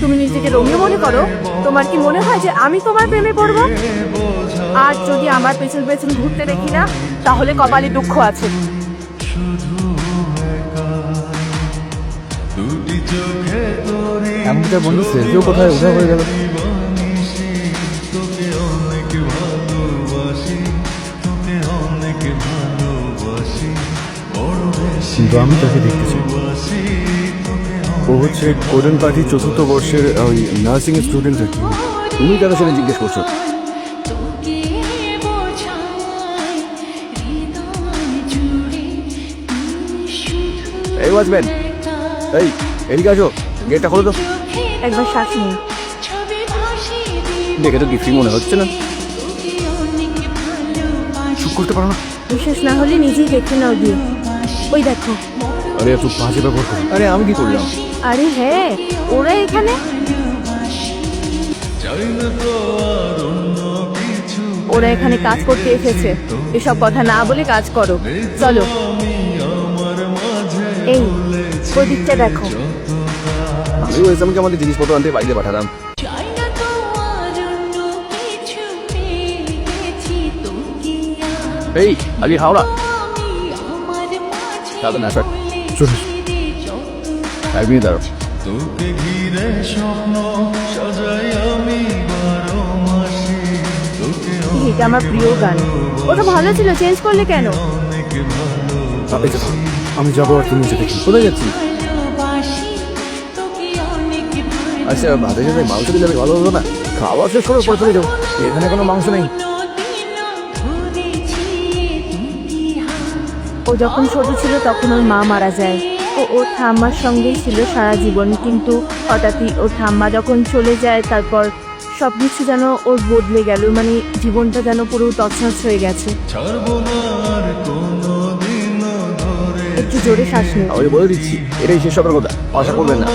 তুমি নিজেকে রোমিও মনে করো? তোমার কি মনে হয় যে আমি তোমার প্রেমে পড়ব? আর যদি আমার পেছন পেছন ঘুরতে দেখি না, তাহলে কপালে দুঃখ আছে। এমনটার বন্ধু কোথায় হয়ে গেল। কিন্তু আমি তাকে দেখতে চাই। ও হচ্ছে কোডেন পার্টির চতুর্থ বর্ষের ওই নার্সিং এর স্টুডেন্ট আর কি তুমি কারও সাথে জিজ্ঞেস করছ? এই ওয়াচম্যান এই এদিকে আসো গেটটা খোলো তো। একবার শ্বাস নিই দেখে তো কিছুই মনে হচ্ছে না। চুপ করতে পারো না। বিশেষ না হলে নিজেই দেখে নাও গিয়ে। ওই দেখো। আরে এত বাজে ব্যবহার করো আরে আমি কি করলাম? আরে হ্যাঁ ওরা এখানে? ওরা এখানে কাজ করতে এসেছে। এসব কথা না বলে কাজ করো। চলো। এই প্রদীপটা দেখো। আমি ওয়েসামকে আমাদের জিনিসপত্র আনতে বাড়িতে পাঠালাম। এই আগে হাওড়া। যাবে না তোকে ঘিরে স্বপ্ন সাজাই আমি বারো মাসে। তোকে এটা আমার প্রিয় গান। ওটা ভালো ছিল চেঞ্জ করলে কেন? আমি যাব আর তুমি যেতে কোথায় যাচ্ছি? আচ্ছা ভাতের সাথে মাংস দিলে ভালো হতো না। খাওয়া শেষ করে পরে চলে যাব। এখানে কোনো মাংস নেই। ও যখন ছোট ছিল তখন ওর মা মারা যায়। ও ওর ঠাম্মার সঙ্গেই ছিল সারা জীবন। কিন্তু হঠাৎই ওর ঠাম্মা যখন চলে যায় তারপর সব কিছু যেন ওর বদলে গেল। মানে জীবনটা যেন পুরো তছনছ হয়ে গেছে। একটু জোরে শ্বাস নেই আমি বলে দিচ্ছি এটাই শেষ হবার কথা। আশা করবেন না।